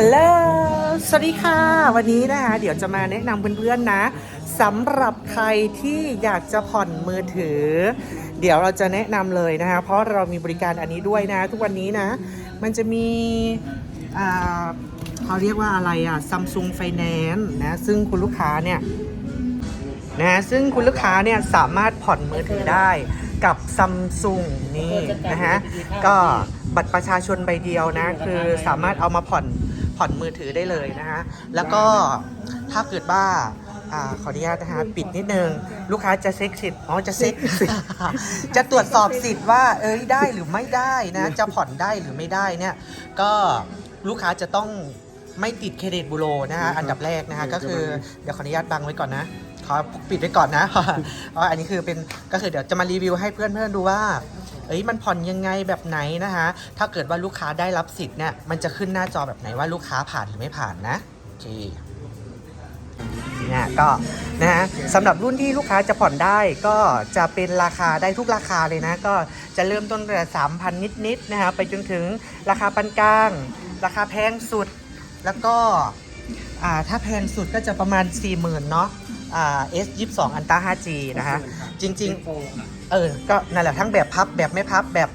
ฮัลโหล สวัสดีค่ะ วันนี้นะคะ เดี๋ยวจะมาแนะนำเพื่อนๆนะสำหรับใครที่อยากจะผ่อนมือถือ เดี๋ยวเราจะแนะนำเลยนะคะ เพราะเรามีบริการอันนี้ด้วยนะ ทุกวันนี้นะ มันจะมีอ่าเขาเรียกว่าอะไรอะ Samsung Finance นะ ซึ่งคุณลูกค้าเนี่ยนะซึ่งคุณลูกค้าเนี่ยสามารถผ่อนมือถือได้กับซัมซุงนี่นะฮะ ก็บัตรประชาชนใบเดียวนะ คือสามารถเอามาผ่อน ผ่อนมือถือได้เลยนะฮะแล้วก็ถ้าเกิดว่าอาขออนุญาตนะฮะปิดนิดนึง ลูกค้าจะเซ็กสิทธิ์อ๋อจะเซ็กจะตรวจสอบสิทธิ์ว่า เอ้ยได้หรือไม่ได้นะจะผ่อนได้หรือไม่ได้เนี่ย ก็ลูกค้าจะต้องไม่ติดเครดิตบูโรนะฮะอันดับแรกนะฮะก็คือเดี๋ยวขออนุญาตบังไว้ก่อนนะขอปิดไว้ก่อนนะเพราะอันนี้คือเป็นก็คือเดี๋ยวจะมารีวิวให้เพื่อนๆดูว่า เอ้ยมันผ่อนยังไงแบบไหนนะคะ ถ้าเกิดว่าลูกค้าได้รับสิทธิ์เนี่ยมันจะขึ้นหน้าจอแบบไหนว่าลูกค้าผ่านหรือไม่ผ่านนะโอเคเนี่ยก็นะฮะสำหรับรุ่นที่ลูกค้าจะผ่อนได้ก็จะเป็นราคาได้ทุกราคาเลยนะ ก็จะเริ่มต้นแต่สามพันนิดๆนะคะไปจนถึงราคาปานกลาง ราคาแพงสุดแล้วก็อ่าถ้าแพงสุดก็จะประมาณ 4 0,000เนาะอ่า S 2 2 Ultra 5G นะคะ จริง ๆ เออ ก็นั่นแหละทั้งแบบพับแบบไม่พับแบบ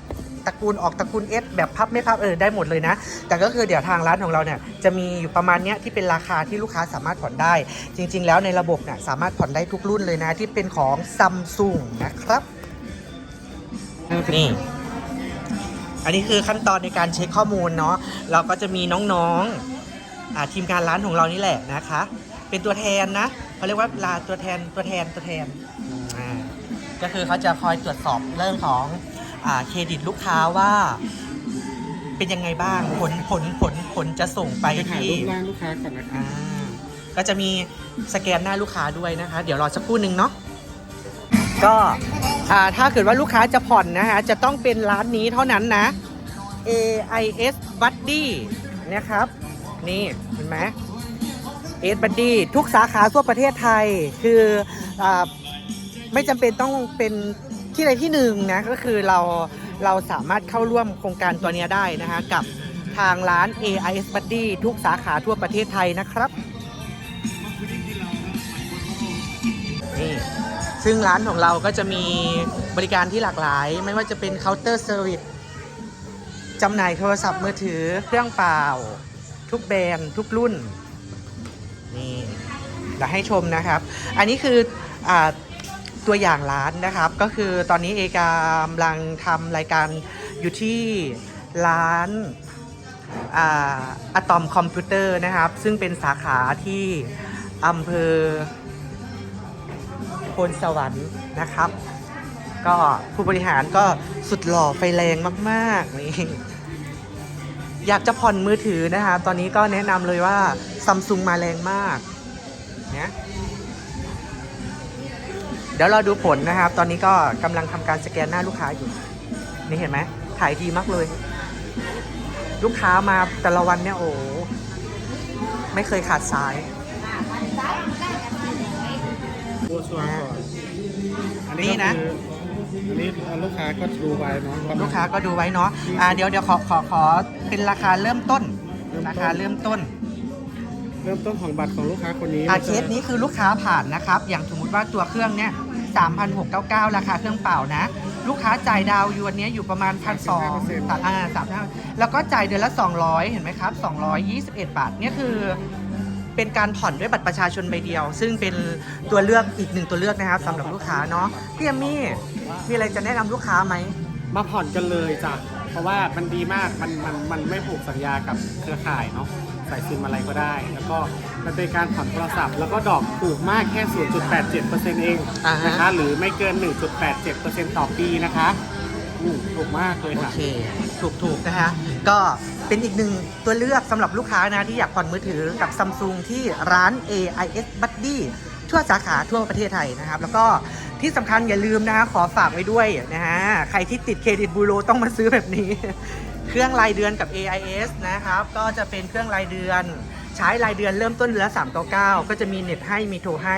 ตระกูลออกตระกูล S แบบพับไม่พับเออได้หมดเลยนะ แต่ก็คือเดี๋ยวทางร้านของเราเนี่ยจะมีอยู่ประมาณเนี้ยที่เป็นราคาที่ลูกค้าสามารถผ่อนได้ จริง ๆ แล้วในระบบเนี่ยสามารถผ่อนได้ทุกรุ่นเลยนะ ที่เป็นของซัมซุงนะครับนี่อันนี้คือขั้นตอนในการเช็คข้อมูลเนาะเราก็จะมีน้องๆอ่าทีมการร้านของเรานี่แหละนะคะ เป็นตัวแทนนะเขาเรียกว่าลาตัวแทนตัวแทนตัวแทนอ่า ก็คือเขาจะคอยตรวจสอบเรื่องของอ่าเครดิตลูกค้าว่า เป็นยังไงบ้างผลผลผลผลจะส่งไปไปถ่ายที่รูปร่างลูกค้าก่อนนะครัอ่าบก็จะมีสแกนหน้าลูกค้าด้วยนะคะ เดี๋ยวรอสักครู่หนึ่งเนาะก็อ่าถ้าเกิดว่าลูกค้าจะผ่อนนะคะจะต้องเป็นร้านนี้เท่านั้นนะ AIS Buddy นะครับ นี่เห็นไหม AIS Buddy ทุกสาขาทั่วประเทศไทย คืออา ไม่จำเป็นต้องเป็นที่ใดที่หนึ่งนะก็คือเราเราสามารถเข้าร่วมโครงการตัวเนี้ยได้นะคะกับทางร้าน AIS Buddy ทุกสาขาทั่วประเทศไทยนะครับนี่ซึ่งร้านของเราก็จะมีบริการที่หลากหลาย ไม่ว่าจะเป็นเคาน์เตอร์เซอร์วิสจำหน่ายโทรศัพท์มือถือเครื่องเปล่า ทุกแบรนด์ทุกรุ่น นี่เราให้ชมนะครับ อันนี้คืออา ตัวอย่างร้านนะครับ ก็คือตอนนี้เอกกำลังทำรายการอยู่ที่ร้านอะตอมคอมพิวเตอร์นะครับ ซึ่งเป็นสาขาที่อำเภอพลสวรรค์นะครับ ก็ผู้บริหารก็สุดหล่อไฟแรงมากๆนี่อยากจะผ่อนมือถือนะครับ ตอนนี้ก็แนะนำเลยว่าซัมซุงมาแรงมากเนี่ย เดี๋ยวเราดูผลนะครับ ตอนนี้ก็กำลังทำการสแกนหน้าลูกค้าอยู่ นี่เห็นไหมถ่ายดีมากเลย ลูกค้ามาแต่ละวันเนี่ยโอ้โหไม่เคยขาดสายโบชัวร์ก่อนอันนี่นี้นะนะอันนี้ลูกค้าก็ดูไว้เนาะประมณ ลูกค้าก็ดูไว้เนาะอ่าเดี๋ยวเดี๋ยวขอขอขอเป็นราคาเริ่มต้น เริ่มต้น ราคาเริ่มต้น เริ่มต้นของบัตรของลูกค้าคนนี้อ่าจะเคสนี้คือลูกค้าผ่านนะครับ อย่างสมมติว่าตัวเครื่องเนี่ย3,699 ราคาเครื่องเปล่านะ ลูกค้าจ่ายดาวยูอันเนี้ยอยู่ประมาณพันสองอ่าสามเท่าแล้วก็จ่ายเดือนละ 200 เห็นไหมครับ 221 บาทเนี่ยคือเป็นการผ่อนด้วยบัตรประชาชนใบเดียว ซึ่งเป็นตัวเลือกอีกหนึ่งตัวเลือกนะครับสำหรับลูกค้าเนาะพี่เอมมี่มีอะไรจะแนะนำลูกค้าไหมมาผ่อนกันเลยจ้ะเพราะว่ามันดีมากมันมันมันไม่ผูกสัญญากับเครือข่ายเนาะ ใส่ซิมอะไรก็ได้ แล้วก็มันเป็นการผ่อนโทรศัพท์ แล้วก็ดอกถูกมากแค่ 0.87%เองอ่าฮะ นะคะ หรือไม่เกิน 1.87%ต่อปีนะคะอืมถูกมากเลยโอค่ะ เค ถูกถูกนะฮะก็เป็นอีกหนึ่งตัวเลือกสำหรับลูกค้านะที่อยากผ่อนมือถือกับซัมซุงที่ร้าน AIS Buddy ทั่วสาขาทั่วประเทศไทยนะครับ แล้วก็ที่สำคัญอย่าลืมนะฮะขอฝากไว้ด้วยนะฮะ ใครที่ติดเครดิตบูโรต้องมาซื้อแบบนี้ เครื่องรายเดือนกับ AIS นะครับ ก็จะเป็นเครื่องรายเดือน ใช้รายเดือนเริ่มต้นเดือนละ399 ก็จะมีเน็ตให้มีโทรให้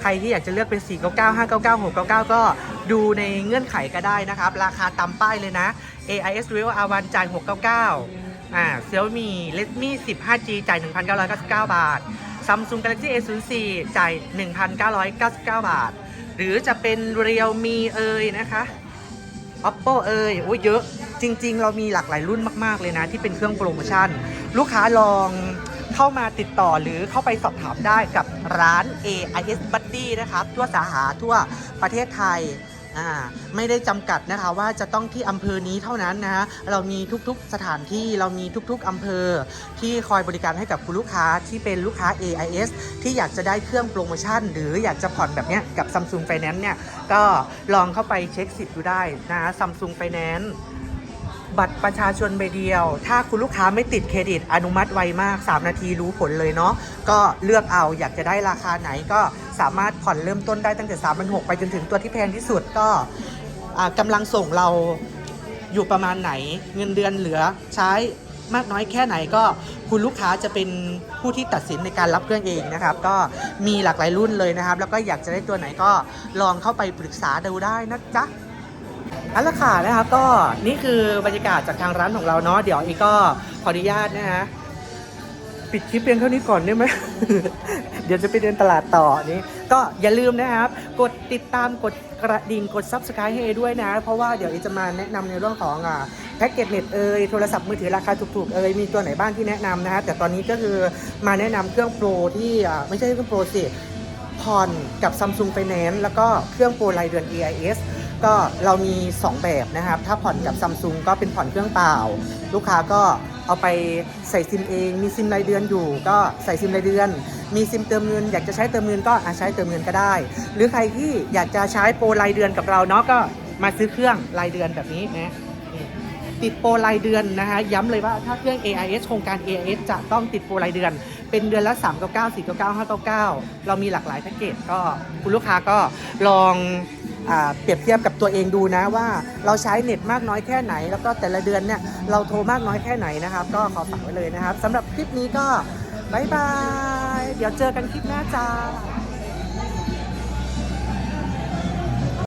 ใครที่อยากจะเลือกเป็น 499 599 699 ก็ดูในเงื่อนไขก็ได้นะครับ ราคาตามป้ายเลยนะ AIS Real R1 จ่าย 699 อ่า Xiaomi Redmi 10 5G จ่าย 1,999 บาท Samsung Galaxy A04 จ่าย 1,999 บาท หรือจะเป็น Realme เอ่ยนะคะ Oppo เอ่ยโอ้ยเยอะจริง ๆ เรามีหลากหลายรุ่นมากๆเลยนะ ที่เป็นเครื่องโปรโมชั่น ลูกค้าลองเข้ามาติดต่อหรือเข้าไปสอบถามได้กับร้าน AIS Buddy นะครับ ทั่วสาขาทั่วประเทศไทย อ่าไม่ได้จำกัดนะคะว่าจะต้องที่อำเภอนี้เท่านั้นนะฮะเรามีทุกๆสถานที่เรามีทุกๆอำเภอ ที่คอยบริการให้กับคุณลูกค้าที่เป็นลูกค้า AIS ที่อยากจะได้เครื่องโปรโมชั่น หรืออยากจะผ่อนแบบเนี้ยกับ Samsung Finance เนี่ยก็ลองเข้าไปเช็คสิทธิ์ดูได้นะคะ Samsung Finance บัตรประชาชนใบเดียว ถ้าคุณลูกค้าไม่ติดเครดิตอนุมัติไวมาก 3 นาทีรู้ผลเลยเนาะก็เลือกเอาอยากจะได้ราคาไหนก็สามารถผ่อนเริ่มต้นได้ตั้งแต่3 6 0 0ไปจนถึงตัวที่แพงที่สุดก็อ่ากำลังส่งเราอยู่ประมาณไหน เงินเดือนเหลือใช้มากน้อยแค่ไหนก็คุณลูกค้าจะเป็นผู้ที่ตัดสินในการรับเครื่องเองนะครับ ก็มีหลากหลายรุ่นเลยนะครับ แล้วก็อยากจะได้ตัวไหนก็ลองเข้าไปปรึกษาดูได้นะจ๊ะ อันละค่ะนะครับก็นี่คือบรรยากาศจากทางร้านของเราเนาะเดี๋ยวอีกก็ขออนุญาตนะฮะปิดคลิปเพียงเท่านี้ก่อนได้ไหม เดี๋ยวจะไปเดินตลาดต่อนี้ ก็อย่าลืมนะครับ กดติดตามกดกระดิ่งกด subscribe ให้เอด้วยนะ เพราะว่าเดี๋ยวเอจะมาแนะนำในเรื่องของอ่าแพ็กเกจเน็ตเอยโทรศัพท์มือถือราคาถูกๆเอยมีตัวไหนบ้างที่แนะนำนะฮะแต่ตอนนี้ก็คือมาแนะนำเครื่องโปรที่อ่าไม่ใช่เครื่องโปรสิผ่อนกับ Samsung Finance แล้วก็เครื่องโปรรายเดือน EIS ก็เรามี 2 แบบนะครับ ถ้าผ่อนกับ Samsung ก็เป็นผ่อนเครื่องเปล่า ลูกค้าก็เอาไปใส่ซิมเอง มีซิมรายเดือนอยู่ ก็ใส่ซิมรายเดือน มีซิมเติมเงิน อยากจะใช้เติมเงินก็อะใช้เติมเงินก็ได้ หรือใครที่อยากจะใช้โปรรายเดือนกับเราเนาะก็มาซื้อเครื่องรายเดือนแบบนี้นะติดโปรรายเดือนนะฮะย้ำเลยว่าถ้าเครื่อง AIS โครงการ AIS จะต้องติดโปรรายเดือน เป็นเดือนละ 3 9 9 4 9 9 5 9 9 เรามีหลากหลายแพ็กเกจก็คุณลูกค้าก็ลอง เปรียบเทียบกับตัวเองดูนะว่าเราใช้เน็ตมากน้อยแค่ไหน แล้วก็แต่ละเดือนเนี่ยเราโทรมากน้อยแค่ไหนนะครับ ก็ขอฝากไว้เลยนะครับสำหรับคลิปนี้ก็บายบาย เดี๋ยวเจอกันคลิปหน้าจ้า